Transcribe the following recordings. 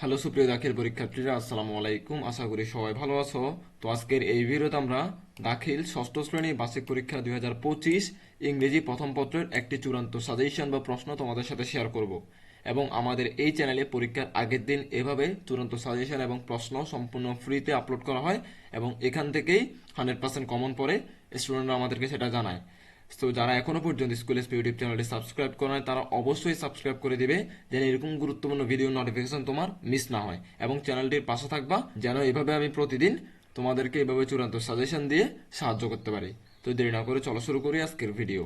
Hello, সুপ্রিয় দাখিল পরীক্ষার্থীরা, আসসালামু আলাইকুম। আশা করি সবাই ভালো আছো। তো আজকের এই ভিডিওতে আমরা দাখিল ষষ্ঠ শ্রেণি বার্ষিক পরীক্ষা দুই হাজার পঁচিশ ইংরেজি প্রথম পত্রের একটি চূড়ান্ত সাজেশন বা প্রশ্ন তোমাদের সাথে শেয়ার করব। এবং আমাদের এই চ্যানেলে পরীক্ষার আগের দিন এভাবে চূড়ান্ত সাজেশন এবং প্রশ্ন সম্পূর্ণ ফ্রিতে আপলোড করা হয় এবং এখান থেকেই হান্ড্রেড পার্সেন্ট কমন পড়ে স্টুডেন্টরা আমাদেরকে সেটা জানায়। তো যারা এখনও পর্যন্ত স্কুল এসপি ইউটিউব চ্যানেলটি সাবস্ক্রাইব করে নাই, তারা অবশ্যই সাবস্ক্রাইব করে দিবে, যেন এরকম গুরুত্বপূর্ণ ভিডিও নোটিফিকেশন তোমার মিস না হয়। এবং চ্যানেলটির পাশে থাকবা, যেন এভাবে আমি প্রতিদিন তোমাদেরকে এভাবে চূড়ান্ত সাজেশন দিয়ে সাহায্য করতে পারি। তো দেরি না করে চলো শুরু করি আজকের ভিডিও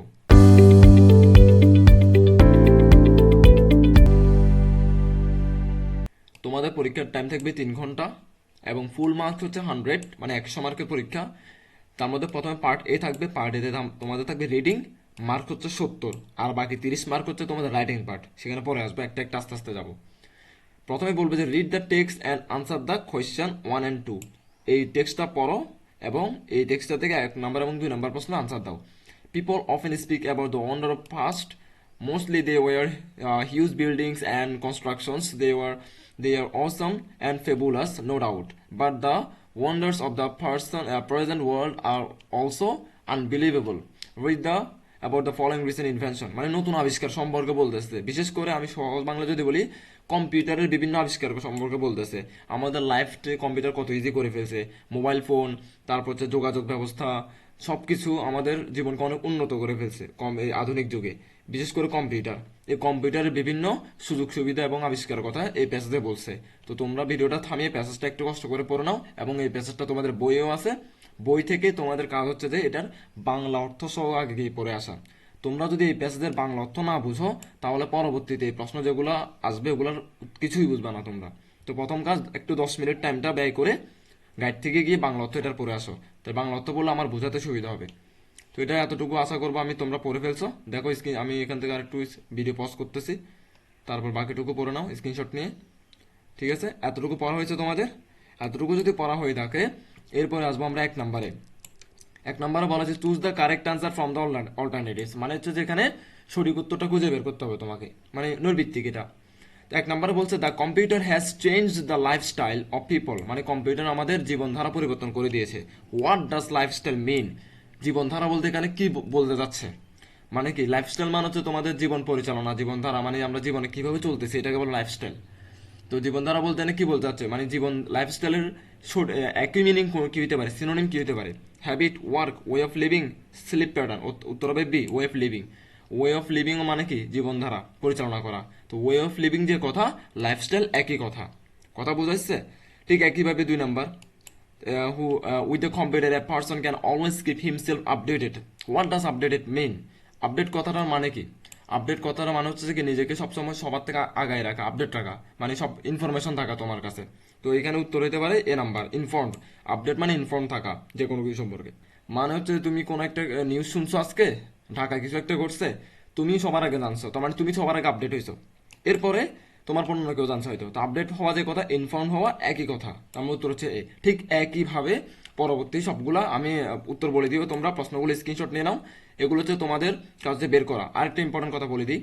তোমাদের পরীক্ষার টাইম থাকবে তিন ঘণ্টা, এবং ফুল মার্কস হচ্ছে হান্ড্রেড মানে একশো মার্কের পরীক্ষা। তার মধ্যে প্রথমে পার্ট এ থাকবে পার্ট এতে তোমাদের থাকবে রিডিং মার্ক হচ্ছে সত্তর, আর বাকি তিরিশ মার্ক হচ্ছে তোমাদের রাইটিং পার্ট সেখানে পরে আসবে, একটা একটা আস্তে আস্তে যাব। প্রথমে বলবে যে read the text and answer the question one and two এই টেক্সটটা পড়ো এবং এই টেক্সটটা থেকে এক নম্বর এবং দুই নম্বর প্রশ্ন আনসার দাও। People often speak about the wonder of first mostly they were huge buildings and constructions they They they are awesome and and no doubt but the wonders of the person, uh, present world are also unbelievable. Read the about the following recent invention. মানে নতুন আবিষ্কার সম্পর্কে বলতেছে। বিশেষ করে আমি সহজ বাংলা যদি বলি কম্পিউটারের বিভিন্ন আবিষ্কার সম্পর্কে বলতেছে। আমাদের লাইফে কম্পিউটার কত ইজি করে ফেলছে। মোবাইল ফোন তারপর হচ্ছে যোগাযোগ ব্যবস্থা সবকিছু আমাদের জীবনকে অনেক উন্নত করে ফেলছে কম এই আধুনিক যুগে। বিশেষ করে কম্পিউটার। এই কম্পিউটারের বিভিন্ন সুযোগ সুবিধা এবং আবিষ্কার কথা এই প্যাসেজে বলছে। তো তোমরা ভিডিওটা থামিয়ে প্যাসেজটা একটু কষ্ট করে পড়ে নাও এবং এই প্যাসেজটা তোমাদের বইয়েও আছে। বই থেকে তোমাদের কাজ হচ্ছে যে এটার বাংলা অর্থ সহ আগে গিয়ে পড়ে আসা। তোমরা যদি এই প্যাসেজের বাংলা অর্থ না বুঝো, তাহলে পরবর্তীতে এই প্রশ্ন যেগুলো আসবে ওগুলোর কিছুই বুঝবে না তোমরা। তো প্রথম কাজ, একটু দশ মিনিট টাইমটা ব্যয় করে গাইড থেকে গিয়ে বাংলা অর্থ এটার পড়ে আসো। তো বাংলা অর্থ বললে আমার বোঝাতে সুবিধা হবে। তো এটা এতটুকু আশা করব আমি, তোমরা পড়ে ফেলছো। দেখো স্ক্রিন আমি এখান থেকে আরেকটু ভিডিও পজ করতেছি। তারপর বাকিটুকু পড়ে নাও স্ক্রিনশট নিয়ে। ঠিক আছে? এতটুকু পড়া হয়েছে তোমাদের? এতটুকু যদি পড়া হয়ে থাকে, এরপরে আসব আমরা এক নম্বরে। এক নম্বরে বলা আছে choose the correct answer from the alternatives মানে হচ্ছে যেখানে সঠিক উত্তরটা খুঁজে বের করতে হবে তোমাকে। মানে নৈর্ভিত্তিক এটা। এক নম্বরে বলছে the computer has change the lifestyle of people মানে কম্পিউটার আমাদের জীবনধারা পরিবর্তন করে দিয়েছে। হোয়াট ডাজ লাইফস্টাইল মিন জীবনধারা বলতে এখানে কি বলতে যাচ্ছে? মানে কি লাইফস্টাইল মানে হচ্ছে তোমাদের জীবন পরিচালনা, জীবনধারা মানে আমরা জীবনে কীভাবে চলতেছি, এটাকে বলে লাইফস্টাইল তো জীবনধারা বলতে এনে কি বলতে চাচ্ছে মানে জীবন লাইফস্টাইলের একই মিনিং কি হতে পারে সিনোনিম কি হতে পারে? Habit work way of living sleep pattern উত্তর হবে B way of living way of living মানে কি? জীবনধারা, পরিচালনা করা। তো ওয়ে অফ লিভিং যে কথা লাইফস্টাইল একই কথা। কথা বোঝাচ্ছে ঠিক একইভাবে দুই number who uh, with the computer a person can always keep himself updated. What does updated mean? Update কথাটার মানে কি? আপডেট কথাটা মানে হচ্ছে যে নিজেকে সবসময় সবার থেকে আগায় রাখা আপডেট রাখা। মানে সব ইনফরমেশন থাকা তোমার কাছে। তো এখানে উত্তর হতে পারে এ নাম্বার ইনফর্ম আপডেট মানে ইনফর্ম থাকা যে কোনো কিছু সম্পর্কে। মানে হচ্ছে তুমি কোনো একটা নিউজ শুনছো আজকে ঢাকায় কিছু একটা ঘটছে তুমি সবার আগে জানছো। তার মানে তুমি সবার আগে আপডেট হয়েছো এরপরে তোমার পণ্য কেউ জানছে হয়তো। তো আপডেট হওয়া যে কথা ইনফর্ম হওয়া একই কথা। আমার উত্তর হচ্ছে এ ঠিক একইভাবে পরবর্তী সবগুলা আমি উত্তর বলে দিব তোমরা প্রশ্নগুলো স্ক্রিনশট নিয়ে নাও। এগুলো হচ্ছে তোমাদের কাছে বের করা। আরেকটা ইম্পর্টেন্ট কথা বলে দিই।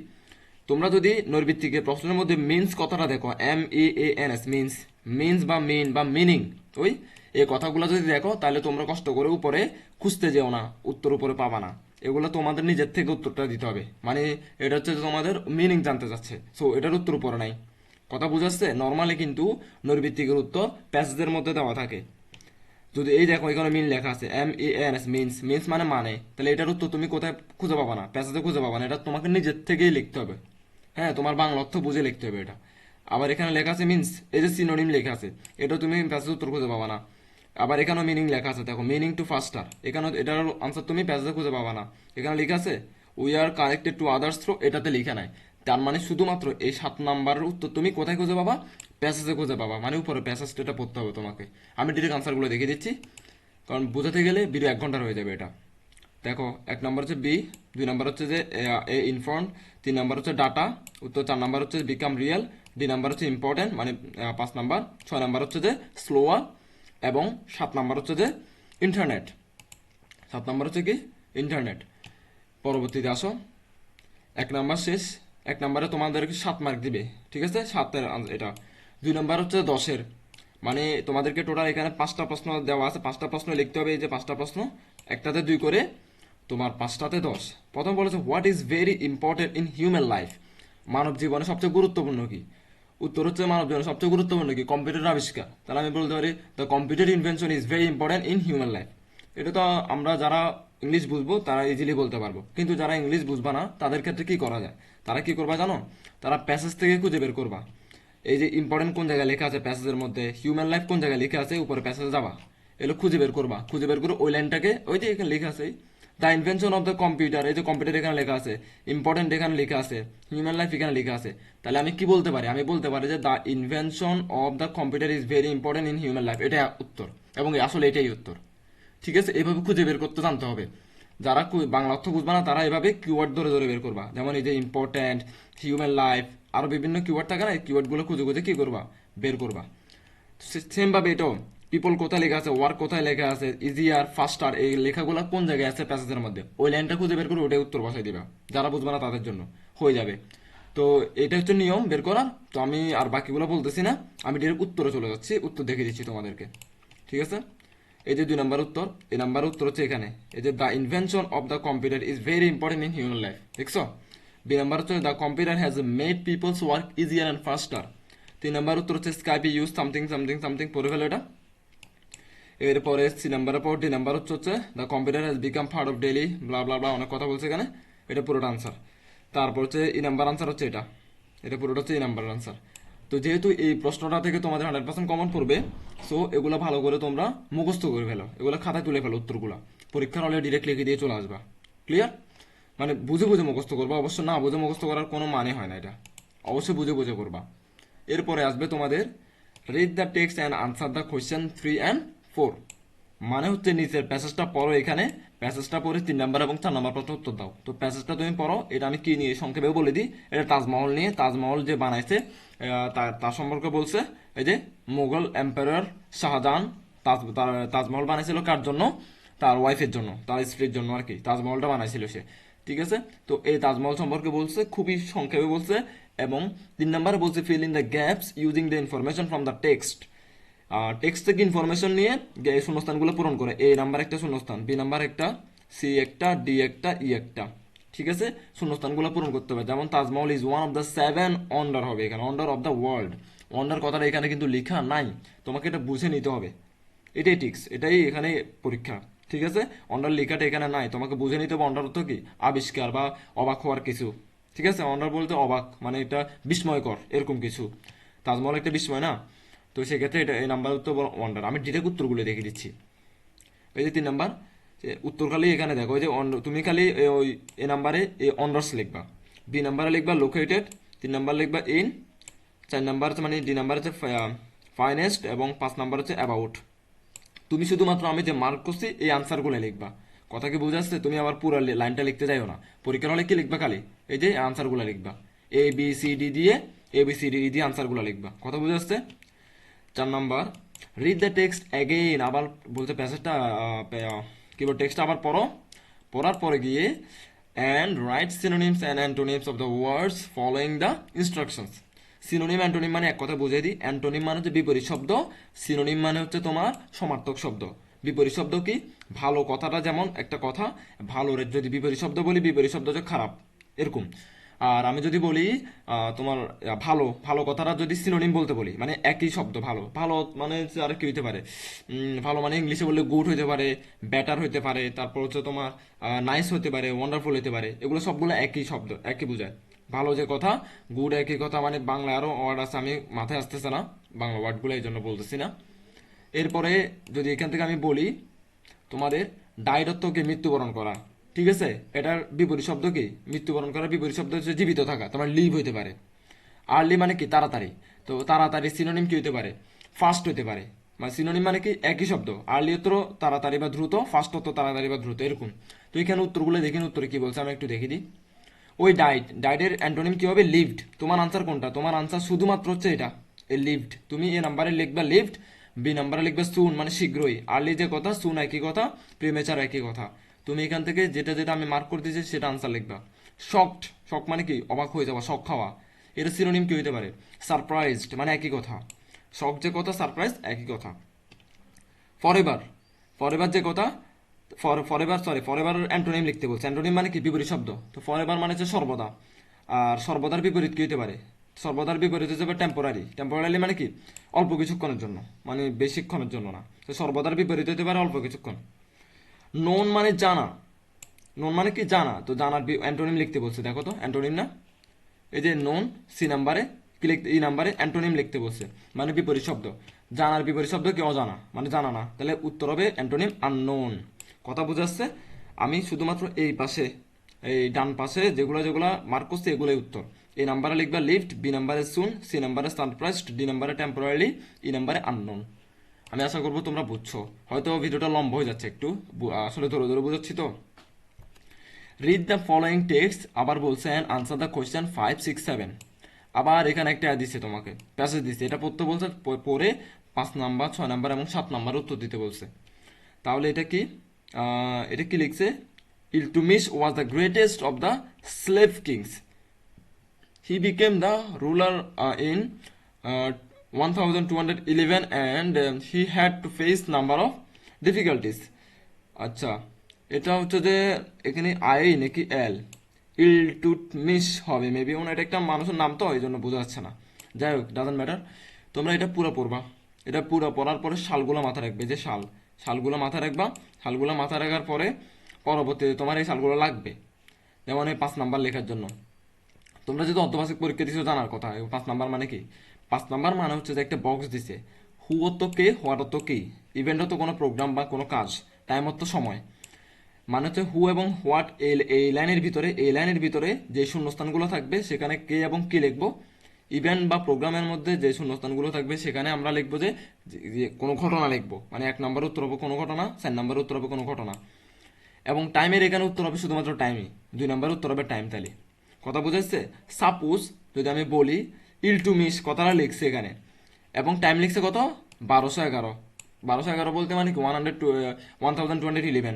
তোমরা যদি নৈর্ভিত্তিকে প্রশ্নের মধ্যে মিন্স কথাটা দেখো M E A N S means means বা মিন বা মিনিং ওই, এই কথাগুলো যদি দেখো, তাহলে তোমরা কষ্ট করে উপরে খুঁজতে যেও না, উত্তর উপরে পাবা না। এগুলো তোমাদের নিজের থেকে উত্তরটা দিতে হবে। মানে এটা হচ্ছে তোমাদের মিনিং জানতে চাচ্ছে। সো এটার উত্তর উপরে নাই। কথা বুঝাচ্ছে? নর্মালি কিন্তু নৈর্ভিত্তিকের উত্তর প্যাসেজের মধ্যে দেওয়া থাকে। যদি এই দেখো, এখানে মিন লেখা আছে। M E N S means means মানে মানে। তাহলে এটার উত্তর তুমি কোথায় খুঁজে পাবা না? প্যাসেজে খুঁজে পাবা না। এটা তোমাকে নিজের থেকেই লিখতে হবে। হ্যাঁ তোমার বাংলা অর্থ বুঝে লিখতে হবে এটা। আবার এখানে লেখা আছে মিনস এই যে সিনোনিম লেখা আছে। এটা তুমি প্যাসেজ উত্তর খুঁজে পাবা না। আবার এখানেও মিনিং লেখা আছে। দেখো মিনিং টু ফাস্টার এখানে এটার আনসার তুমি প্যাসেজে খুঁজে পাবা না। এখানে লেখা আছে we are connected to others through এটাতে লিখে নাই। তার মানে শুধুমাত্র এই সাত নাম্বারের উত্তর তুমি কোথায় খুঁজে পাবা? প্যাসেজে খুঁজে পাবা। মানে উপরে প্যাসেজটা এটা পড়তে হবে তোমাকে। আমি ডিরেক্ট আনসারগুলো দেখিয়ে দিচ্ছি। কারণ বোঝাতে গেলে ভিডিও এক ঘণ্টার হয়ে যাবে এটা। দেখো, এক নম্বর হচ্ছে বি দুই নম্বর হচ্ছে যে, এ ইনফর্ম তিন নম্বর হচ্ছে ডাটা উত্তর চার নম্বর হচ্ছে বিকাম রিয়েল দুই নম্বর হচ্ছে ইম্পর্টেন্ট মানে পাঁচ নাম্বার, ছয় নম্বর হচ্ছে যে স্লোয়ার এবং সাত নম্বর হচ্ছে যে ইন্টারনেট সাত নম্বর হচ্ছে কি? ইন্টারনেট পরবর্তীতে আসো। এক নাম্বার শেষ। এক নম্বরে তোমাদেরকে সাত মার্ক দিবে, ঠিক আছে? সাতের এটা। দুই নম্বর হচ্ছে দশের। মানে তোমাদেরকে টোটাল এখানে পাঁচটা প্রশ্ন দেওয়া আছে। পাঁচটা প্রশ্ন লিখতে হবে, এই যে পাঁচটা প্রশ্ন। একটাতে দুই করে তোমার পাঁচটাতে দশ। প্রথম বলেছে what is very important in human life মানব জীবনে সবচেয়ে গুরুত্বপূর্ণ কি? উত্তর হচ্ছে মানব জীবনে সবচেয়ে গুরুত্বপূর্ণ কি? কম্পিউটার আবিষ্কার। তাহলে আমি বলতে পারি the computer invention is very important in human life এটা তো আমরা যারা ইংলিশ বুঝব, তারা ইজিলি বলতে পারব। কিন্তু যারা ইংলিশ বুঝবা না, তাদের ক্ষেত্রে কি করা যায়? তারা কি করবা জানো? তারা প্যাসেজ থেকে খুঁজে বের করবা। এই যে ইম্পর্টেন্ট কোন জায়গায় লেখা আছে প্যাসেজের মধ্যে হিউম্যান লাইফ কোন জায়গায় লেখা আছে, উপরে প্যাসেজে যাবা। এগুলো খুঁজে বের করবা। খুঁজে বের করে ওই লাইনটাকে ওই যে এখানে লেখা আছে the invention of the computer এই যে কম্পিউটার এখানে লেখা আছে ইম্পর্টেন্ট এখানে লেখা আছে হিউম্যান লাইফ এখানে লেখা আছে। তাহলে আমি কি বলতে পারি? আমি বলতে পারি যে the invention of the computer is very important in human life এটা উত্তর, এবং আসলে এটাই উত্তর। ঠিক আছে? এভাবে খুঁজে বের করতে জানতে হবে। যারা বাংলা অর্থ বুঝবা না, তারা এভাবে কিওয়ার্ড ধরে ধরে বের করবা। যেমন এই যে ইম্পর্ট্যান্ট হিউম্যান লাইফ আরও বিভিন্ন কিওয়ার্ড থাকে না, এই কিওয়ার্ডগুলো খুঁজে খুঁজে কি করবা? বের করবা। সেম ভাবে এটাও। পিপল কোথায় লেখা আছে ওয়ার্ক কোথায় লেখা আছে ইজিয়ার ফাস্টার এই লেখাগুলো কোন জায়গায় আছে প্যাসেজের মধ্যে? ওই লাইনটা খুঁজে বের করে ওটাই উত্তর বসাই দিবা, যারা বুঝবে না তাদের জন্য, হয়ে যাবে। তো এটা হচ্ছে নিয়ম বের করার, তো আমি আর বাকিগুলো বলতেছি না, আমি ডিরেক্ট উত্তরে চলে যাচ্ছি, উত্তর দেখে দিচ্ছি তোমাদেরকে, ঠিক আছে? এই যে দুই নাম্বার উত্তর, এই নাম্বার উত্তর হচ্ছে এখানে, এই যে the invention of the computer is very important in human life দেখছ? দুই নাম্বার হচ্ছে the computer has made peoples work easier and faster তিন নাম্বার উত্তর হচ্ছে Skype use something something something পড়ে ফেলো এটা। এরপরে সি নাম্বারের পর ডি নাম্বার হচ্ছে হচ্ছে the computer has become part of daily blah blah blah অনেক কথা বলছে এখানে। এটা পুরোটা আনসার তারপর হচ্ছে ই নাম্বার আনসার হচ্ছে এটা। এটা পুরোটা হচ্ছে এই নাম্বার আনসার তো যেহেতু এই প্রশ্নটা থেকে তোমাদের হান্ড্রেড পার্সেন্ট কমন পড়বে সো এগুলো ভালো করে তোমরা মুখস্থ করে ফেলো। এগুলো খাতায় তুলে ফেলো উত্তরগুলো। পরীক্ষার হলে ডিরেক্ট লিখে দিয়ে চলে আসবা। ক্লিয়ার মানে বুঝে বুঝে মুখস্থ করবা। অবশ্য না, বুঝে মুখস্থ করার কোনো মানে হয় না এটা। অবশ্যই বুঝে বুঝে করবা। এরপরে আসবে তোমাদের read the text and answer the question three and four. মানে হচ্ছে নিচের প্যাসেজটা পড়ো এখানে, প্যাসেজটা পড়ে তিন নাম্বার এবং চার নাম্বার প্রশ্ন উত্তর দাও। তো প্যাসেজটা তুমি পড়ো, এটা আমি কি নিয়ে সংক্ষেপে বলে দিই, এটা তাজমহল নিয়ে, তাজমহল যে বানাইছে তার সম্পর্কে বলছে, এই যে মুঘল এম্পায়ার শাহজাহান তাজ তাজমহল বানাইছিল কার জন্য? তার ওয়াইফের জন্য, তার স্ত্রীর জন্য আর কি, তাজমহলটা বানাইছিল সে। ঠিক আছে? তো এই তাজমহল সম্পর্কে বলছে, খুবই সংক্ষেপে বলছে, এবং তিন নম্বরে বলছে fill in the gaps using the information from the text text থেকে ইনফরমেশন নিয়ে শূন্যস্থানগুলো পূরণ করে, এ নাম্বার একটা শূন্যস্থান, বি নাম্বার একটা সি একটা ডি একটা ই একটা, ঠিক আছে? শূন্যস্থানগুলো পূরণ করতে হবে। যেমন Taj Mahal is one of the seven wonder হবে এখানে wonder of the world wonder কথাটা এখানে কিন্তু লেখা নাই। তোমাকে এটা বুঝে নিতে হবে। এটাই টিক্স এটাই এখানে পরীক্ষা, ঠিক আছে? অন্ডার লেখাটা এখানে নাই। তোমাকে বুঝে নিতে হবে অন্ডার অর্থ কি? আবিষ্কার বা অবাক হওয়ার কিছু, ঠিক আছে? অন্ডার বলতে অবাক মানে এটা বিস্ময়কর, এরকম কিছু। তাজমহল একটা বিস্ময় না? তো সেক্ষেত্রে এটা, এই নাম্বার উত্তর ওয়ান্ডার আমি ডিরেক্ট উত্তরগুলো দেখে দিচ্ছি। এই যে তিন নাম্বার উত্তর খালি এখানে দেখো ওই যে তুমি খালি ওই, এ নাম্বারে এই অনার্স লিখবা। বি নাম্বারে লিখবা লোকেটেড তিন নাম্বার লিখবা ইন চার নাম্বার হচ্ছে মানে ডি নাম্বার হচ্ছে ফাইনেস্ট এবং পাঁচ নাম্বার হচ্ছে অ্যাবাউট তুমি শুধুমাত্র আমি যে মার্ক করছি, এই আনসারগুলো লিখবা। কথা কি বুঝে আসছে? তুমি আবার পুরো লাইনটা লিখতে যাইও না। পরীক্ষার হলে কি লিখবা খালি? এই যে আনসারগুলো লিখবা। এ বি সি ডি দিয়ে এ বি সি ডি দিয়ে আনসারগুলো লিখবা। কথা বুঝে আসছে? চার number. Read the text again আবার বলতে প্যাসেজটা কি বল টেক্সট আবার পড়ো। পড়ার পরে গিয়ে and write synonyms and antonyms of the words following the instructions synonym antonym মানে এক কথা বুঝিয়ে দিই। অ্যান্টোনিম মানে হচ্ছে বিপরীত শব্দ। সিনোনিম মানে হচ্ছে তোমার সমার্থক শব্দ। বিপরীত শব্দ কি? ভালো কথাটা যেমন একটা কথা, ভালো যদি বিপরীত শব্দ বলি, বিপরীত শব্দ হচ্ছে খারাপ। এরকম। আর আমি যদি বলি তোমার ভালো ভালো কথাটা যদি সিনোনিম বলতে বলি মানে একই শব্দ, ভালো। ভালো মানে আর কি হইতে পারে? ভালো মানে ইংলিশে বললে গুড হইতে পারে ব্যাটার হইতে পারে, তারপর হচ্ছে তোমার নাইস হতে পারে ওয়ান্ডারফুল হতে পারে, এগুলো সবগুলো একই শব্দ, একই বোঝায়। ভালো যে কথা গুড একই কথা মানে বাংলা আরও ওয়ার্ড আছে, আমি মাথায় আসতেছে না, বাংলা ওয়ার্ডগুলো এই জন্য বলতেছি না। এরপরে যদি এখান থেকে আমি বলি, তোমাদের ডায়রত্বকে মৃত্যুবরণ করা। ঠিক আছে? এটার বিপরীত শব্দ কি? মৃত্যুবরণ করার বিপরীত শব্দ হচ্ছে জীবিত থাকা, তোমার লিভ হইতে পারে। আর্লি মানে কি? তাড়াতাড়ি। তো তাড়াতাড়ি সিনোনিম কি হইতে পারে? ফাস্ট হইতে পারে। মানে সিনোনিম মানে কি? একই শব্দ। আর্লি হতো, তাড়াতাড়ি বা দ্রুত ফাস্ট হতো, তাড়াতাড়ি বা দ্রুত, এরকম। তো এখানে উত্তরগুলো দেখিন উত্তরে কি বলছে আমি একটু দেখে দিই। ওই ডাইট ডাইটের অ্যান্টোনিম কি হবে? লিভড তোমার আনসার কোনটা? তোমার আনসার শুধুমাত্র হচ্ছে এটা, এই লিভড তুমি এ নাম্বারে লিখবা লিভড বি নাম্বারে লিখবে সুন মানে শীঘ্রই। আর্লি যে কথা সুন একই কথা প্রিমেচার একই কথা। তুমি এখান থেকে যেটা যেটা আমি মার্ক করে দিয়েছি সেটা আনসার লিখবা। শকড শক মানে কি? অবাক হয়ে যাওয়া শক খাওয়া। এটা সিনোনিম কি হইতে পারে? সারপ্রাইজড মানে একই কথা। শখ যে কথা সারপ্রাইজ একই কথা। ফরএভার ফরএভার যে কথা for forever sorry forever antonym লিখতে বলছে। অ্যান্টোনিম মানে কি? বিপরীত শব্দ। তো ফরএভার মানে হচ্ছে সর্বদা। আর সর্বদার বিপরীত কি হতে পারে? সর্বদার বিপরীত হচ্ছে টেম্পোরারি টেম্পোরারি মানে কি? অল্প কিছুক্ষণের জন্য। মানে বেশিক্ষণের জন্য না। তো সর্বদার বিপরীত হতে পারে অল্প কিছুক্ষণ। নোন মানে জানা। নোন মানে কি? জানা। তো জানার অ্যান্টোনিম লিখতে বলছে। দেখো তো, অ্যান্টোনিম না? এই যে নোন সি নাম্বারে কি লিখতে এই নাম্বারে অ্যান্টোনিম লিখতে বলছে। মানে বিপরীত শব্দ। জানার বিপরীত শব্দ কি অজানা? মানে জানা না। তাহলে উত্তর হবে অ্যান্টোনিম আননোন কথা বুঝাচ্ছে আমি শুধুমাত্র এই পাশে, এই ডান পাশে যেগুলো যেগুলো মার্ক করছে, এগুলোই উত্তর। এই নাম্বারে লিখবা লিফট বি নাম্বারে সুন সি নাম্বারে সারপ্রাইজড ডি নাম্বারে টেম্পোরারি ই নাম্বারে আননোন আমি আশা করব তোমরা বুঝছ। হয়তো ভিডিওটা লম্বা হয়ে যাচ্ছে একটু। আসলে ধরে ধরে বুঝাচ্ছি তো। রিড দ্য ফলোয়িং টেক্সট আবার বলছেন answer the question five six seven আবার এখানে একটা দিচ্ছে তোমাকে। প্যাসেজ দিচ্ছে এটা পড়তে বলছে পরে পাঁচ নাম্বার ছয় নাম্বার এবং সাত নাম্বার উত্তর দিতে বলছে। তাহলে এটা কি? এটা কি লিখছে? Iltutmish was the greatest of the slave kings he became the in uh, 1211 and um, he had to face number of difficulties. আচ্ছা এটা হচ্ছে যে এখানে আই নাকি এল ইল টু মিস হবে মেবি ওনার এটা একটা মানুষের নাম তো এই জন্য বোঝা যাচ্ছে না। যাই হোক ডাজন্ট ম্যাটার তোমরা এটা পুরো পড়বা। এটা পুরো পড়ার পরে শালগুলো মাথায় রাখবে যে শাল। শালগুলো মাথায় রাখবা শালগুলো মাথায় রাখার পরে পরবর্তীতে তোমার এই শালগুলো লাগবে। যেমন এই পাঁচ নাম্বার লেখার জন্য। তোমরা যদি অর্ধবার্ষিক পরীক্ষা দিছো জানার কথা পাঁচ নাম্বার মানে কি? পাঁচ নাম্বার মানে হচ্ছে যে একটা বক্স দিছে। হু অত কে হোয়াট অত কি? ইভেন্ট হতো কোনো প্রোগ্রাম বা কোনো কাজ টাইম অত সময়। মানে হচ্ছে হু এবং হোয়াট এই এই লাইনের ভিতরে, এই লাইনের ভিতরে যে শূন্যস্থানগুলো থাকবে, সেখানে কে এবং কি লিখব? ইভেন্ট বা প্রোগ্রামের মধ্যে যে শূন্যস্থানগুলো থাকবে, সেখানে আমরা লিখব যে কোনো ঘটনা লিখব। মানে এক নাম্বার উত্তর হবে কোনো ঘটনা, চার নাম্বার উত্তর হবে কোনো ঘটনা। এবং টাইমের এখানে উত্তর হবে শুধুমাত্র টাইমই দুই নাম্বার উত্তর হবে টাইম তাহলে কথা বুঝাচ্ছে সাপোজ যদি আমি বলি, ইল টু মিস, কথাটা লিখছে এখানে। এবং টাইম লিখছে কত? বারোশো এগারো। বারোশো এগারো বলতে মানে কি? One hundred one thousand two eleven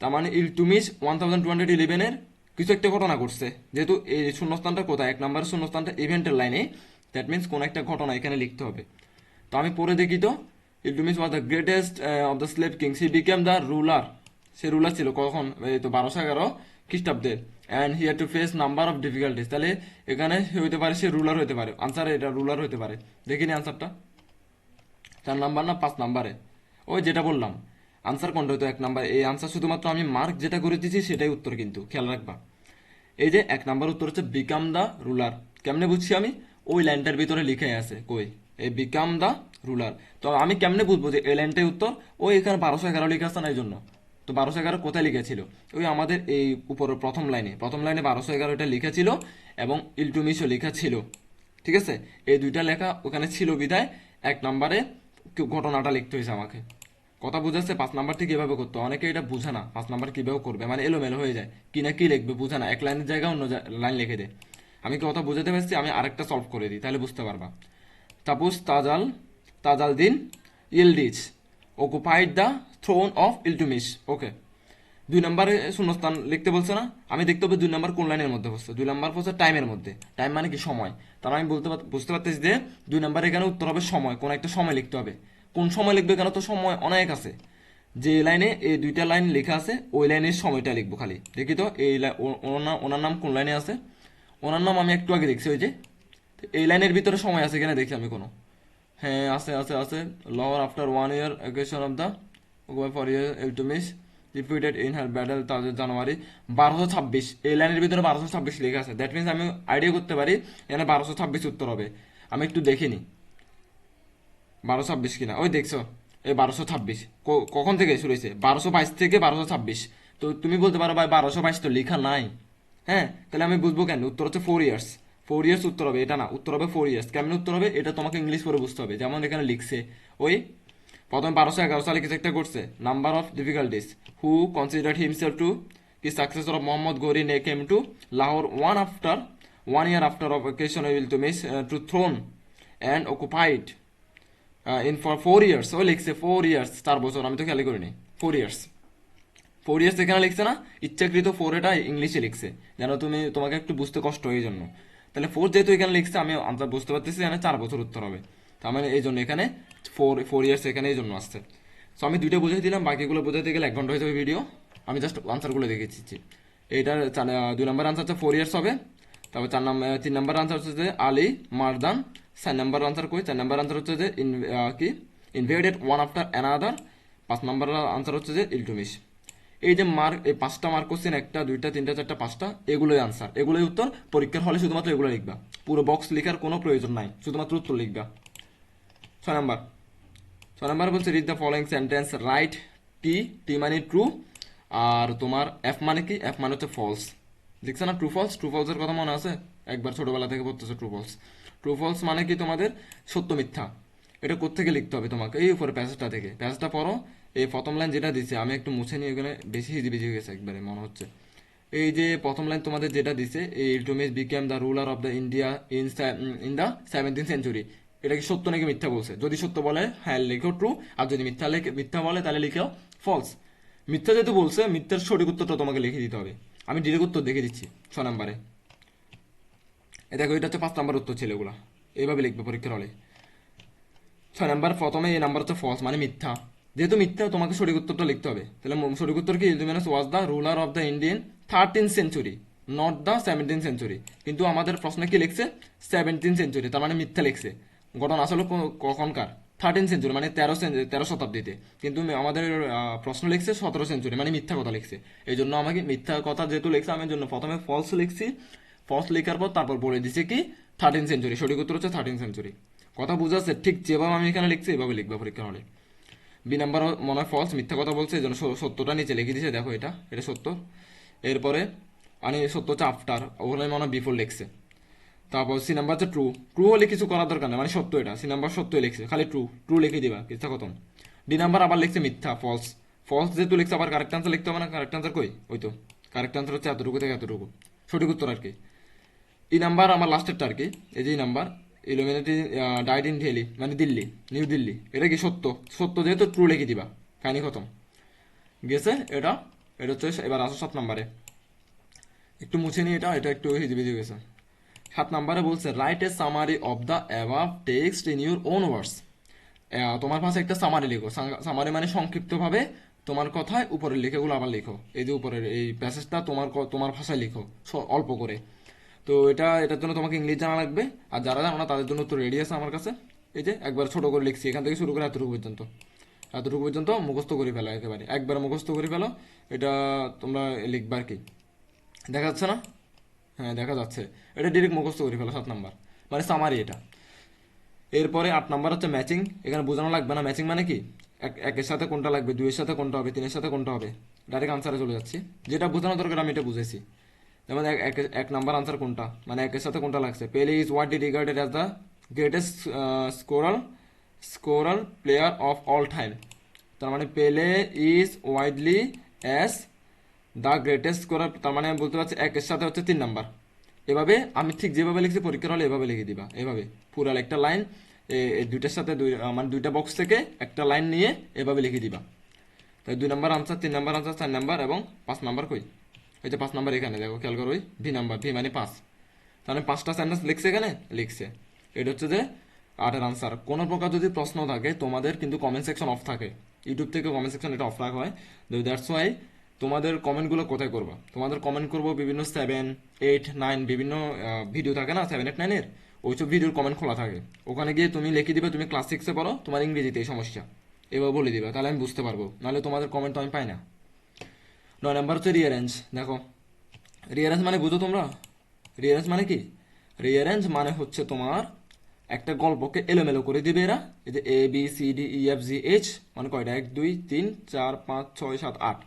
তার মানে Iltutmish one thousand two hundred ইলেভেনের কিছু একটা ঘটনা ঘটছে। যেহেতু এই শূন্যস্থানটা কোথায়? এক নম্বরের শূন্যস্থানটা ইভেন্টের লাইনে দ্যাট মিনস কোনো একটা ঘটনা এখানে লিখতে হবে। তো আমি পড়ে দেখি তো Iltutmish was the greatest of the slave kings he became the ruler say ruler ছিল কখন? এই তো বারোশো এগারো খ্রিস্টাব্দের and he had to face number of difficulties তাহলে এখানে হইতে পারে? সে রুলার হতে পারে। আনসার এটা রুলার হতে পারে। দেখিনি আনসারটা চার নাম্বার না পাঁচ নাম্বারে ওই যেটা বললাম। আনসার কোনটা হতো এক নাম্বার এই আনসার শুধুমাত্র আমি মার্ক যেটা করে দিয়েছি, সেটাই উত্তর কিন্তু। খেয়াল রাখবা। এই যে এক নাম্বার উত্তর হচ্ছে বিকাম দ্য রুলার কেমনে বুঝছি আমি? ওই লাইনটার ভিতরে লিখে আছে, কই? এই বিকাম দ্য রুলার তো আমি কেমনে বুঝব যে এই লাইনটাই উত্তর? ওই এখানে বারোশো এগারো লিখে আসছে না এই জন্য তো বারোশো এগারো কোথায় লিখেছিল? ওই আমাদের এই উপরের প্রথম লাইনে। প্রথম লাইনে বারোশো এগারোটা লেখা ছিল এবং ইলটুমিশও লেখা ছিল। ঠিক আছে? এই দুইটা লেখা ওখানে ছিল বিধায়। এক নম্বরে ঘটনাটা লিখতে হয়েছে আমাকে। কথা বুঝাচ্ছে, পাঁচ নাম্বার ঠিক এভাবে করতো। অনেকে এটা বুঝে না, পাঁচ নাম্বার কীভাবে করবে? মানে এলোমেলো হয়ে যায়। কি না কি লিখবে বুঝে না। এক লাইনের জায়গায় অন্য লাইন লিখে দেয় আমি কথা বুঝাতে পারছি, আমি আরেকটা সলভ করে দিই, তাহলে বুঝতে পারবা। তাপুস তাজাল তাজাল দিন ইলডিচ occupied the throne of Iltutmish okay দুই নম্বরে শূন্যস্থান লিখতে বলছে না? আমি দেখতে হবে দুই নম্বর কোন লাইনের মধ্যে বসছে? দুই নম্বর বসছে টাইমের মধ্যে। টাইম মানে কি? সময়। তার আমি বলতে বুঝতে পারতেছি যে দুই নম্বর এখানে উত্তর হবে সময়। কোন একটা সময় লিখতে হবে। কোন সময় লিখবে কেন? তো সময় অনেক আছে। যে লাইনে এই দুইটা লাইন লেখা আছে, ওই লাইনের সময়টা লিখব খালি। দেখি তো, এই ওনার নাম- কোন লাইনে আছে? ওনার নাম আমি একটু আগে দেখছি, ওই যে। এই লাইনের ভিতরে সময় আছে কিনা দেখি আমি কোনো। হ্যাঁ আছে আছে আছে। লর after one year of the for year Iltutmish repeated in her battle জানুয়ারি বারোশো ছাব্বিশ। এই লাইনের ভিতরে বারোশো ছাব্বিশ লেখা আছে। দ্যাট মিনস আমি আইডিয়া করতে পারি, এখানে বারোশো ছাব্বিশ উত্তর হবে। আমি একটু দেখিনি। বারোশো ছাব্বিশ কিনা? ওই দেখছ, এই বারোশো ছাব্বিশ। কখন থেকে শুরু হয়েছে? বারোশো বাইশ থেকে বারোশো ছাব্বিশ। তো তুমি বলতে পারো ভাই, বারোশো বাইশ তো লেখা নাই। হ্যাঁ? তাহলে আমি বুঝব কেন? উত্তর হচ্ছে ফোর ইয়ার্স ফোর ইয়ার্স উত্তর হবে। এটা না, উত্তর হবে ফোর ইয়ার্স কেমন উত্তর হবে? এটা তোমাকে ইংলিশ করে বুঝতে হবে। যেমন এখানে লিখছে, ওই প্রথমে বারোশো এগারো সালে কিছু একটা করছে number of difficulties who consider himself to কি সাকসেসর অফ মোহাম্মদ গৌরি নে came to Lahore one after one year after of occasion Iltutmish to throne and occupied in for four years ও লিখছে ফোর ইয়ার্স চার বছর, আমি তো খেয়াল করিনি। ফোর ইয়ার্স ফোর ইয়ার্স এখানে লিখছে না, ইচ্ছাকৃত ফোর এটা ইংলিশে লিখছে, যেন তুমি তোমাকে একটু বুঝতে কষ্ট হয় এই জন্য। তাহলে ফোর যেহেতু এখানে লিখছে, আমি বুঝতে পারতেছি এখানে চার বছর উত্তর হবে। তার মানে এই জন্য এখানে ফোর ফোর ইয়ার্স এখানে এই জন্য আসছে। সো আমি দুইটা বুঝাই দিলাম, বাকিগুলো বোঝাতে গেলে এক ঘণ্টা হয়ে যাবে ভিডিও আমি জাস্ট আনসারগুলো দেখে দিচ্ছি। এইটার দুই নম্বর আনসার হচ্ছে ফোর ইয়ার্স হবে। তারপর চার নম্বর তিন নম্বর আনসার হচ্ছে যে আলি, মারদান। চার নম্বর আনসার কই? চার নম্বর আনসার হচ্ছে যে ইন- কি? ইনভেডেড ওয়ান আফটার অ্যানাদার পাঁচ নম্বর আনসার হচ্ছে যে ইলটুমিশ। এই যে মার্ক, এই পাঁচটা মার্ক কোশ্চেন একটা, দুইটা, তিনটা, চারটা, পাঁচটা, এগুলোই আনসার এগুলোই উত্তর, পরীক্ষার হলে শুধুমাত্র এগুলো লিখবা। পুরো বক্স লেখার কোনো প্রয়োজন নাই, শুধুমাত্র উত্তর লিখবা। ছয় নাম্বার। ছয় নাম্বার বলছে read the following sentence write T T মানে ট্রু আর তোমার এফ মানে কি? এফ মানে হচ্ছে ফলস দেখছ না ট্রু ফলস ট্রু ফলসের কথা মনে আছে? একবার ছোটবেলা থেকে পড়তেছে ট্রু ফলস ট্রু ফলস মানে কি তোমাদের? সত্য মিথ্যা। এটা কোত্থেকে লিখতে হবে তোমাকে? এই উপরে প্যাসেজটা থেকে। প্যাসেজটা পড়ো। এই প্রথম লাইন যেটা দিছে, আমি একটু মুছে নিয়ে এখানে বেশি হিজিবিজি হয়ে গেছে একবারে, মনে হচ্ছে। এই যে প্রথম লাইন তোমাদের যেটা দিছে, এই Iltutmish became the ruler of the India in in the seventeen century এটা কি সত্য নাকি মিথ্যা বলছে? যদি সত্য বলে হ্যাঁ লিখো ট্রু আর যদি মিথ্যা লেখে, মিথ্যা বলে, তাহলে লিখেও ফলস মিথ্যা যেহেতু বলছে, মিথ্যার সঠিক উত্তরটা তোমাকে লিখে দিতে হবে। আমি ডিরেক্ট উত্তর দেখে দিচ্ছি, ছ নম্বরে। এ দেখো, এটা হচ্ছে পাঁচ নাম্বার উত্তর ছিল এগুলা। এইভাবে লিখবে পরীক্ষার হলে। ছয় নাম্বার, প্রথমে এই নাম্বার হচ্ছে ফলস মানে মিথ্যা। যেহেতু মিথ্যা, তোমাকে সঠিক উত্তরটা লিখতে হবে। তাহলে সঠিক উত্তর কি? Iltutmish was the ruler of the Indian thirteen century not the seventeen century কিন্তু আমাদের প্রশ্নে কি লিখছে? সেভেন্টিন সেঞ্চুরি তার মানে মিথ্যা লিখছে। ঘটনা আসলে কখনকার থার্টিন সেঞ্চুরি মানে তেরো সেঞ্চুরি তেরো শতাব্দীতে। কিন্তু আমাদের প্রশ্ন লিখছে সতেরো সেঞ্চুরি মানে মিথ্যা কথা লিখছে। এই জন্য আমাকে মিথ্যা কথা যেহেতু লিখছে, আমি জন্য প্রথমে ফলস লিখছি। ফলস লেখার পর তারপর বলে দিছে কি থার্টিন সেঞ্চুরি সঠিক উত্তর হচ্ছে থার্টিন সেঞ্চুরি কথা বুঝাচ্ছে, ঠিক যেভাবে আমি এখানে লিখছি, এভাবে লিখব পরীক্ষা হলে। বি নাম্বার মনে হয় ফলস মিথ্যা কথা বলছে এই জন্য সত্যটা নিচে লিখে দিয়েছে দেখো এটা এটা সত্য। এরপরে মানে সত্য হচ্ছে আফটার ওখানে মনে হয় বিফোর লিখছে। তারপর সি নাম্বার হচ্ছে ট্রু ট্রু হলে কিছু করার দরকার নেই মানে সত্য এটা। সি নাম্বার সত্যই লিখছে, খালি ট্রু ট্রু লিখে দিবা কিছু খতম। ডি নাম্বার আবার লিখছে মিথ্যা ফলস ফলস যেহেতু লিখছে, আবার কারেক্ট আনসার লিখতে হবে না কারেক্ট আনসার কই? ওই তো। কারেক্ট আনসার হচ্ছে এতটুকু থেকে এতটুকু। সঠিক উত্তর আর কি। এই নাম্বার আমার লাস্টেরটা আর কি। এই যে number illuminati died in Delhi মানে দিল্লি নিউ দিল্লি এটা কি সত্য? সত্য যেহেতু ট্রু লিখে দিবা, কাহিনি খতম। গেছে, এটা এটা হচ্ছে, এবার আসো সাত নাম্বারে। একটু মুছে নিয়ে এটা এটা একটু হিজিবিজি গেছে সাত নাম্বারে বলছে write a summary of the above text in your own words তোমার পাশে একটা সামারি লিখো। সামারি মানে সংক্ষিপ্তভাবে তোমার কথায় উপরের লেখাগুলো আবার লিখো। এই যে উপরের, এই প্যাসেজটা তোমার তোমার ভাষায় লিখো অল্প করে। তো এটা, এটার জন্য তোমাকে ইংলিশ জানা লাগবে। আর যারা জানো না, তাদের জন্য তো রেডি আছে আমার কাছে। এই যে একবার ছোট করে লিখছি, এখান থেকে শুরু করে এতটুকু পর্যন্ত। এতটুকু পর্যন্ত মুখস্থ করে ফেলো একেবারে। একবার মুখস্থ করে ফেলো, এটা তোমরা লিখবা আর কি। দেখা যাচ্ছে না? হ্যাঁ দেখা যাচ্ছে। এটা ডিরেক্ট মুখস্থ করে ফেলো, সাত নাম্বার। মানে সামারি এটা। এরপরে আট নাম্বার হচ্ছে ম্যাচিং এখানে বোঝানো লাগবে না। ম্যাচিং মানে কি? এক, একের সাথে কোনটা লাগবে? দুইয়ের সাথে কোনটা হবে? তিনের সাথে কোনটা হবে? ডাইরেক্ট আনসারে চলে যাচ্ছি। যেটা বোঝানো দরকার, আমি এটা বুঝেছি। যেমন এক এক- নাম্বার আনসার কোনটা? মানে একের সাথে কোনটা লাগছে? Pele is what the regarded as the greatest scorer scorer player of all time তার মানে Pele is widely as the greatest করার তার মানে আমি বলতে পারছি একের সাথে হচ্ছে তিন নাম্বার এভাবে আমি ঠিক যেভাবে লিখছি, পরীক্ষার হলে এভাবে লিখে দিবা। এভাবে পুরো একটা লাইন দুইটার সাথে দুই মানে দুইটা বক্স থেকে একটা লাইন নিয়ে এভাবে লিখে দিবা। তাই দুই নাম্বার আনসার তিন নাম্বার আনসার চার নাম্বার এবং পাঁচ নাম্বার কই? এই যে পাঁচ নাম্বার এখানে, দেখো, খেয়াল করো ওই ভি নাম্বার ভি মানে পাঁচ। তাহলে পাঁচটা সেন্টেন্স লিখছে এখানে? লিখছে। এটা হচ্ছে যে আটের আনসার কোনো প্রকার যদি প্রশ্ন থাকে, তোমাদের কিন্তু কমেন্ট সেকশন অফ থাকে। ইউটিউব থেকে কমেন্ট সেকশন এটা অফ রাখা হয়। দ্যাটস ওয়াই তোমাদের কমেন্টগুলো কোথায় করবা? তোমাদের কমেন্ট করব বিভিন্ন সেভেন এইট নাইন বিভিন্ন ভিডিও থাকে না? সেভেন এইট নাইনের ওইসব ভিডিওর কমেন্ট খোলা থাকে। ওখানে গিয়ে তুমি লিখে দিবে, তুমি ক্লাস সিক্সে পড়ো, তোমার ইংরেজিতে এই সমস্যা। এবার বলে দিবে, তাহলে আমি বুঝতে পারব। নাহলে তোমাদের কমেন্ট তো আমি পাই না। নয় নাম্বার হচ্ছে রিয়ারেঞ্জ দেখো। রিয়ারেঞ্জ মানে বুঝো তোমরা? রিয়ারেঞ্জ মানে কি? রিয়ারেঞ্জ মানে হচ্ছে তোমার একটা গল্পকে এলোমেলো করে দিবে এরা। এই যে A B C D E F G H মানে কয়টা? এক, দুই, তিন, চার, পাঁচ, ছয়, সাত, আট।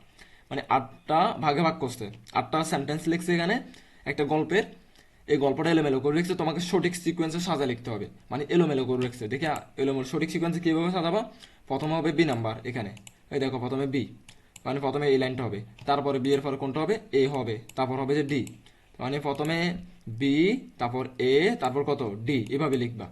মানে আটটা ভাগে ভাগ করছে। আটটা সেন্টেন্স লিখছে এখানে, একটা গল্পের। এই গল্পটা এলোমেলো করে রেখেছে, তোমাকে সঠিক সিকোয়েন্সে সাজা লিখতে হবে। মানে এলোমেলো করে রেখেছে। দেখে এলোমেলো সঠিক সিকোয়েন্সে কীভাবে সাজাবা? প্রথমে হবে বি নাম্বার এখানে। এই দেখো, প্রথমে বি মানে প্রথমে এই লাইনটা হবে। তারপরে বি এর পরে কোনটা হবে? এ হবে। তারপর হবে যে ডি মানে প্রথমে বি তারপর এ তারপর কত? ডি এভাবে লিখবা।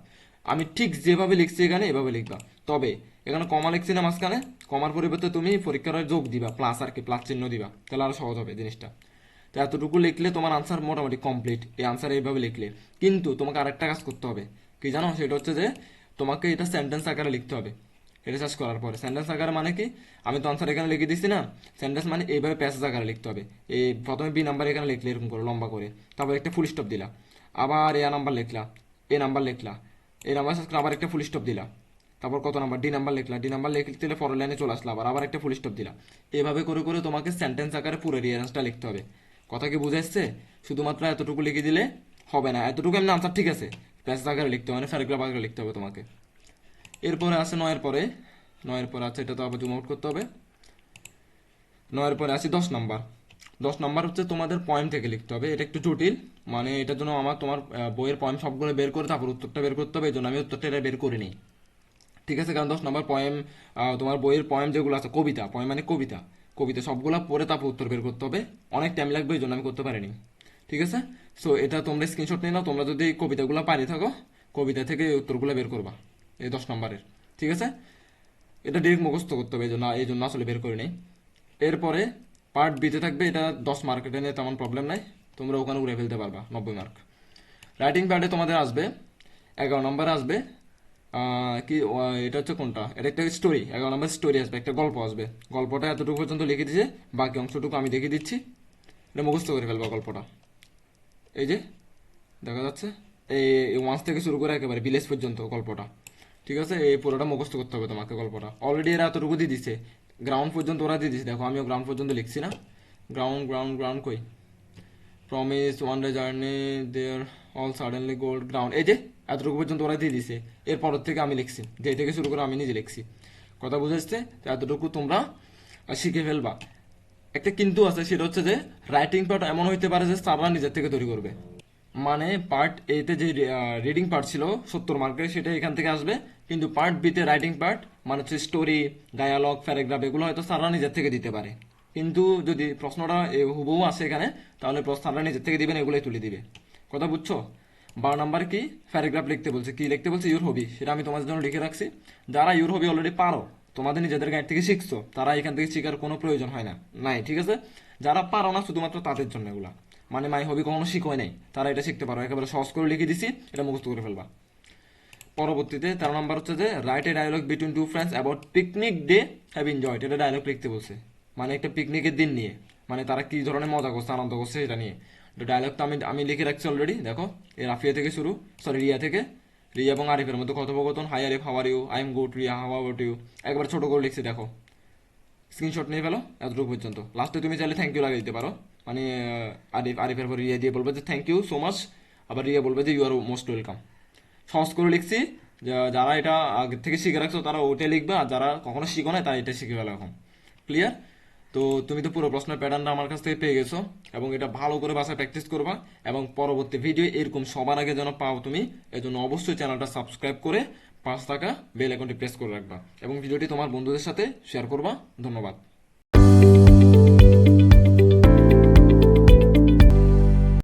আমি ঠিক যেভাবে লিখছি এখানে, এভাবে লিখবা। তবে, এখানে কমা লিখছি না মাঝখানে? কমার পরিবর্তে তুমি পরীক্ষার যোগ দিবা প্লাস আর কি প্লাস চিহ্ন দিবা। তাহলে আরও সহজ হবে জিনিসটা। তো এতটুকু লিখলে তোমার আনসার মোটামুটি কমপ্লিট এই আনসার এইভাবে লিখলে। কিন্তু তোমাকে আরেকটা কাজ করতে হবে। কি জানো? সেটা হচ্ছে যে, তোমাকে এটা সেন্টেন্স আকারে লিখতে হবে। এটা সার্চ করার পরে। সেন্টেন্স আকারে মানে কি? আমি তো আনসার এখানে লিখে দিচ্ছি না। সেন্টেন্স মানে এইভাবে প্যাসেজ আকারে লিখতে হবে। এই প্রথমে বি নাম্বার এখানে লিখলে এরকম করে, লম্বা করে। তারপর একটা ফুল স্টপ দিলা। আবার এ নাম্বার লিখলা। এ নাম্বার লিখলা। এই নাম্বার শেষ করে আবার একটা ফুল স্টপ দিলা। তারপর কত নাম্বার ডি নাম্বার লিখলা। ডি নাম্বার লিখতে দিলে পরের লাইনে চলে আসলা আবার আবার একটা ফুল স্টপ দিলা। এভাবে করে করে তোমাকে সেন্টেন্স আকারে পুরো রিয়ারেন্সটা লিখতে হবে। কথা কি বুঝে এসছে? শুধুমাত্র এতটুকু লিখে দিলে হবে না। এতটুকু এমনি আনসার ঠিক আছে। প্যাসেজ আকারে লিখতে হবে মানে প্যারাগ্রাফ আকারে লিখতে হবে তোমাকে। এরপরে আছে নয়ের পরে। নয়ের পরে আছে, এটা তো আবার জুম আউট করতে হবে। নয়ের পরে আছে দশ নাম্বার দশ নম্বর হচ্ছে তোমাদের পয়েন্ট থেকে লিখতে হবে। এটা একটু জটিল। মানে এটার জন্য আমার তোমার বইয়ের পয়েন্ট সবগুলো বের করে তারপর উত্তরটা বের করতে হবে। এই জন্য আমি উত্তরটা এটা বের করে নিই ঠিক আছে? কারণ দশ নম্বর পয়েম তোমার বইয়ের পয়েম যেগুলো আছে, কবিতা। পয়েম মানে কবিতা। কবিতা সবগুলো পড়ে তারপর উত্তর বের করতে হবে। অনেক টাইম লাগবে, এই জন্য আমি করতে পারিনি। ঠিক আছে? সো এটা তোমরা স্ক্রিনশট নিয়ে নাও। তোমরা যদি কবিতাগুলো পারি থাকো, কবিতা থেকে উত্তরগুলো বের করবা। এই দশ নম্বরের। ঠিক আছে? এটা ডিরেক্ট মুখস্থ করতে হবে, এই জন্য এই জন্য আসলে বের করে নেই এরপরে পার্ট বিতে থাকবে, এটা দশ মার্ক এটা নিয়ে তেমন প্রবলেম নাই। তোমরা ওখানে উড়ে ফেলতে পারবা, নব্বই মার্ক রাইটিং প্যাডে তোমাদের আসবে, এগারো নম্বর আসবে কি এটা হচ্ছে কোনটা? এটা একটা স্টোরি এগারো নম্বর স্টোরি আসবে, একটা গল্প আসবে। গল্পটা এতটুকু পর্যন্ত লিখে দিয়েছে, বাকি অংশটুকু আমি দেখিয়ে দিচ্ছি। এটা মুখস্থ করে ফেলবা গল্পটা। এই যে, দেখা যাচ্ছে, এই ওয়ান্স থেকে শুরু করে একেবারে ভিলেজ পর্যন্ত গল্পটা। ঠিক আছে? এই পুরোটা মুখস্থ করতে হবে তোমাকে গল্পটা। অলরেডি এরা এতটুকু দিয়ে দিছে গ্রাউন্ড পর্যন্ত ওরা দিয়ে দিছে দেখো, আমিও গ্রাউন্ড পর্যন্ত লিখছি না। গ্রাউন্ড গ্রাউন্ড গ্রাউন্ড কই? Promise one journey there all suddenly gold ground এই যে, এতটুকু পর্যন্ত ওরা দিয়ে দিছে এরপর থেকে আমি লিখছি। যে থেকে শুরু করে আমি নিজে লিখছি। কথা বুঝেছে তো এতটুকু তোমরা শিখে ফেলবা। একটা কিন্তু আছে, সেটা হচ্ছে যে রাইটিং পার্ট এমন হইতে পারে যে স্যাররা নিজের থেকে তৈরি করবে। মানে পার্ট এতে যে রিডিং পার্ট ছিল, সত্তর মার্কের, সেটা এখান থেকে আসবে। কিন্তু পার্ট বিতে রাইটিং পার্ট মানে হচ্ছে স্টোরি ডায়ালগ প্যারাগ্রাফ এগুলো হয়তো স্যাররা নিজের থেকে দিতে পারে। কিন্তু যদি প্রশ্নটা হুবহু আসে এখানে, তাহলে স্যাররা নিজের থেকে দিবেন, এগুলোই তুলে দিবে। কথা বুঝছ? বারো নাম্বার কি? প্যারাগ্রাফ লিখতে বলছে। কি লিখতে বলছে? ইউর হবি সেটা আমি তোমাদের জন্য লিখে রাখছি। যারা ইউর হবি অলরেডি পারো, তোমাদের নিজেদের গাইড থেকে শিখছো, তারা এখান থেকে শেখার কোনো প্রয়োজন হয় না। নাই, ঠিক আছে? যারা পারো না, শুধুমাত্র তাদের জন্য এগুলা। মানে মাই হবি কখনো শিখোয় নাই। তারা এটা শিখতে পারো। একেবারে সহজ করে লিখে দিছি, এটা মুখস্থ করে ফেলবা। পরবর্তীতে তেরো নাম্বার হচ্ছে যে write a dialogue between two friends about picnic day have enjoyed এটা ডায়লগ লিখতে বলছে। মানে একটা পিকনিকের দিন নিয়ে। মানে তারা কি ধরনের মজা করছে, আনন্দ করছে সেটা নিয়ে। ডায়লগটা আমি আমি লিখে রাখছি অলরেডি দেখো। এ রাফিয়া থেকে শুরু সরি রিয়া থেকে। রিয়া এবং আরিফের মধ্যে কথোপকথন। Hi Arif how are you I am good Riya how about you একবার ছোট করে লিখছি, দেখো। স্ক্রিনশট নিয়ে ফেলো, এতটুকু পর্যন্ত। লাস্টে তুমি চাইলে থ্যাংক ইউ লাগিয়ে দিতে পারো। মানে আরিফ আরিফের পর রিয়া দিয়ে বলবে যে থ্যাংক ইউ সো মাচ আবার রিয়া বলবে যে ইউ আর মোস্ট ওয়েলকাম সহজ করে লিখছি যারা এটা আগে থেকে শিখে রাখছো, তারা ওটাই লিখবে, আর যারা কখনো শিখো না তারা এটা শিখে এখন। ক্লিয়ার তো তুমি তো পুরো প্রশ্নের প্যাটার্নটা আমার কাছ থেকে পেয়ে গেছো, এবং এটা ভালো করে বাসায় প্র্যাকটিস করবা, এবং পরবর্তী ভিডিও এরকম সবার আগে যেন পাও তুমি, এজন্য অবশ্যই চ্যানেলটা সাবস্ক্রাইব করে পাঁচ টাকা বেল আইকনটি প্রেস করে রাখবা, এবং ভিডিওটি তোমার বন্ধুদের সাথে শেয়ার করবা। ধন্যবাদ।